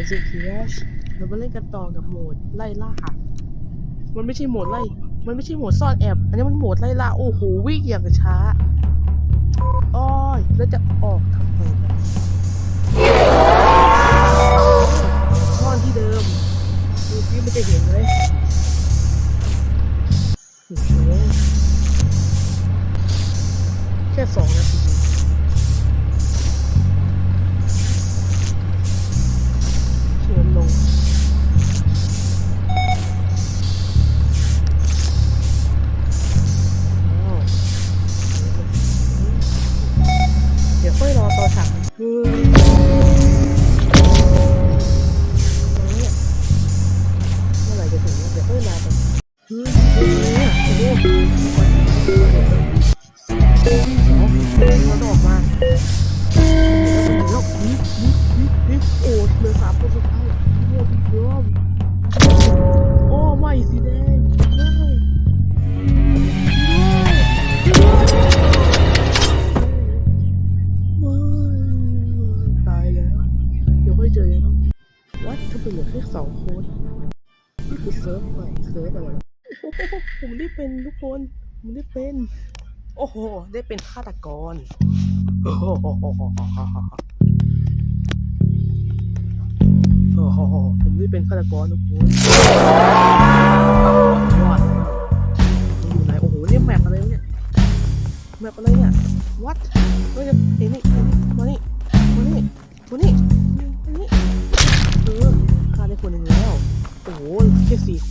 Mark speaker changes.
Speaker 1: เป็นซิเคียชเรามาเล่นกันต่อกับโหมดไล่ล่ามันไม่ใช่โหมดไล่ มันไม่ใช่โหมดซ่อนแอบ อันนี้มันโหมดไล่ล่า โอ้โหวิ่งอย่างช้าอ้อยแล้วจะออกทำไมเนี่ยซ่อนที่เดิมดูสิมันจะเห็นเลยโอ้โหแค่สองนาที ยวค่อยรอต่อฉากเฮ้ยเนี่ยเมื่อไหร่จะถึงเดี๋ยวค่อยรอต่อ องคนนี่คือเซิร์ฟใหม่เซิร์ฟอะไรผมได้เป็นทุกคนผมได้เป็น โอ้โห ได้เป็นฆาตกรโอ้โหโอ้โหผมได้เป็นฆาตกรทุกคนวัดอยู่ไหนโอ้โหเนี่ยแมปอะไรเนี่ยแมปอะไรเนี่ยวัดเฮ้ยเห็นนี่เห็นนี่มานี่มานี่มานี่มานี่ อ้โหแค่สี่ค